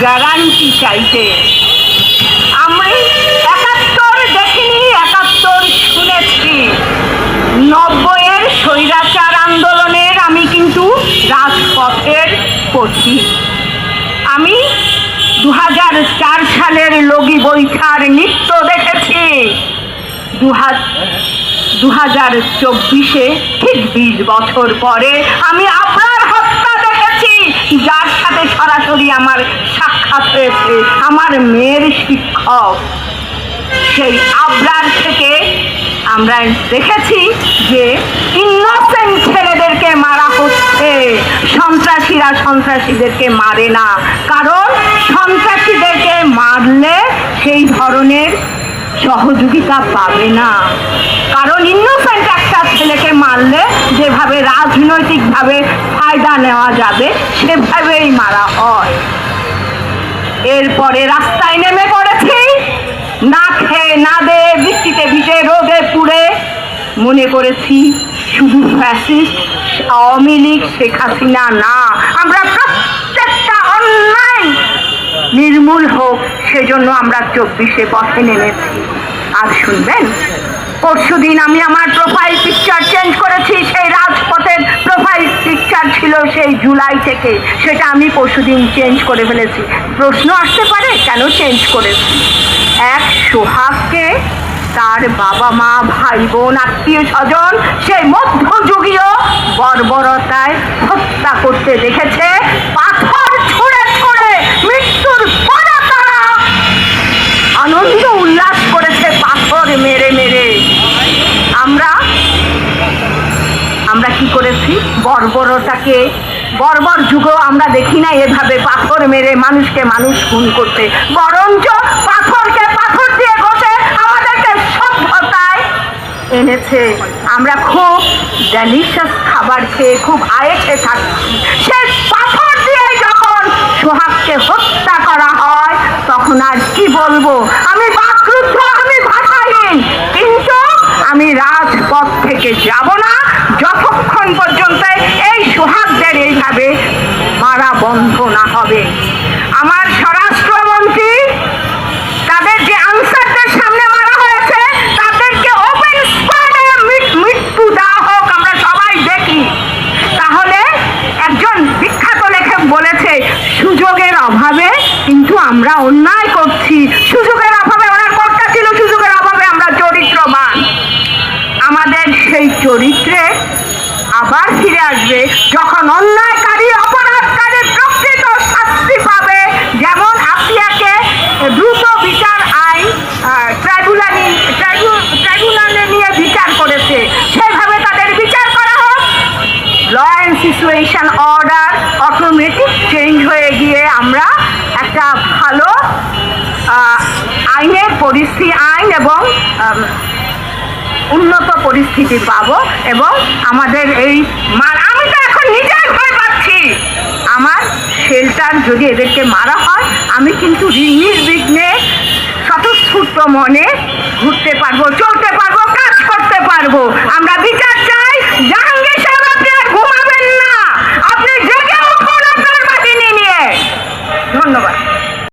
Guarantee চাইতে। আমি একাত্তর দেখিনি, একাত্তর শুনেছি। নব্বইয়ের স্বৈরাচার আন্দোলনের আমি কিন্তু রাজপথের পথিক আমি দু সালের লগি বৈঠার নৃত্য দেখেছি। দু হাজার চব্বিশে ঠিক বিশ বছর পরে আমি আপনার হত্যা দেখেছি যার সাথে সরাসরি আমার সাক্ষাৎ হয়েছে আমার মেয়ের শিক্ষক। সেই আবরার থেকে আমরা দেখেছি যে ইনোসেন্ট ছেলেদেরকে মারা হচ্ছে। সন্ত্রাসীরা সন্ত্রাসীদেরকে মারে না। কারণ সন্ত্রাসীদেরকে মারলে সেই ধরনের সহযোগিতা পাবে না। কারণ ইনোসেন্ট একটা ছেলেকে মারলে যেভাবে রাজনৈতিকভাবে ফায়দা নেওয়া যাবে, সেভাবেই মারা হয়। এরপরে রাস্তায় নেমে পড়েছি। না খেয়ে, না দে বৃষ্টিতে ভিজে রোদে পুড়ে মনে করেছি শুধু ফ্যাসিস্ট আওয়ামী লীগ, শেখ হাসিনা, না, আমরা প্রত্যেকটা অন্যায় নির্মূল হোক, সেজন্য আমরা চব্বিশে পথে নেমেছি। আর শুনবেন? পরশুদিন আমি আমার প্রোফাইল পিকচার চেঞ্জ করেছি, সেই রাজপথের প্রোফাইল পিকচার ছিল সেই জুলাই থেকে, সেটা আমি পরশুদিন চেঞ্জ করে ফেলেছি। প্রশ্ন আসতে পারে, কেন চেঞ্জ করেছি? এক সোহাগকে তার বাবা মা, ভাই বোন, আত্মীয় স্বজন সেই মধ্যযুগীয় বর্বরতায় হত্যা করতে দেখেছে পাথর ছুঁড়ে ছুঁড়ে মৃত্যুর পরে তারা আনন্দ উল্লাস করেছে পাথর মেরে মেরে আমরা আমরা কি করেছি? বর্বরতাকে, বর্বর যুগেও আমরা দেখি না এভাবে পাথর মেরে মানুষকে মানুষ খুন করতে। বরঞ্চ পাথরকে পাথর দিয়ে ঘষে আমাদেরকে সভ্যতায় এনেছে। আমরা খুব ডেলিশিয়াস খাবার খেয়ে, খুব আয়েসে থাকছি। সেই পাথর দিয়ে যখন সোহাগকে হত্যা করা হয়, তখন আর কি বলব? আমি বাকরুদ্ধ, আমি ভাষাহীন। কিন্তু আমি রাজপথ থেকে যাব না বন্ধ না হবে। আমার স্বরাষ্ট্রমন্ত্রী, তাদের যে আনসারদের সামনে মারা হয়েছে, তাদেরকে ওপেন স্পটে মৃত্যু দেওয়া হোক, আমরা সবাই দেখি। তাহলে একজন বিখ্যাত লেখক বলেছে, সুযোগের অভাবে কিন্তু আমরা অন্যায় করছি। সুযোগের অভাবে, ওনার কর্তা ছিল সুযোগের অভাবে, আমরা চরিত্রবান। আমাদের সেই চরিত্রে আবার ফিরে আসবে, যখন অন্যায়কারী অপরাধকারী প্রকৃত শাস্তি পাবে যেমন আপিয়াকে দ্রুত বিচার আইন ট্রাইব্যুনালি ট্রাইব্যুনালে নিয়ে বিচার করেছে। সেভাবে তাদের বিচার করা হোক। Law and situation order automatic change হয়ে গিয়ে আমরা একটা ভালো আইনের পরিস্থিতি আইন এবং উন্নত পরিস্থিতি পাবো এবং আমাদের এই মার শেল্টার যদি এদেরকে মারা হয়, আমি কিন্তু নির্বিঘ্নে স্বতঃস্ফূর্ত মনে ঘুরতে পারব, চলতে পারব, কাজ করতে পারব। আমরা বিচার চাই।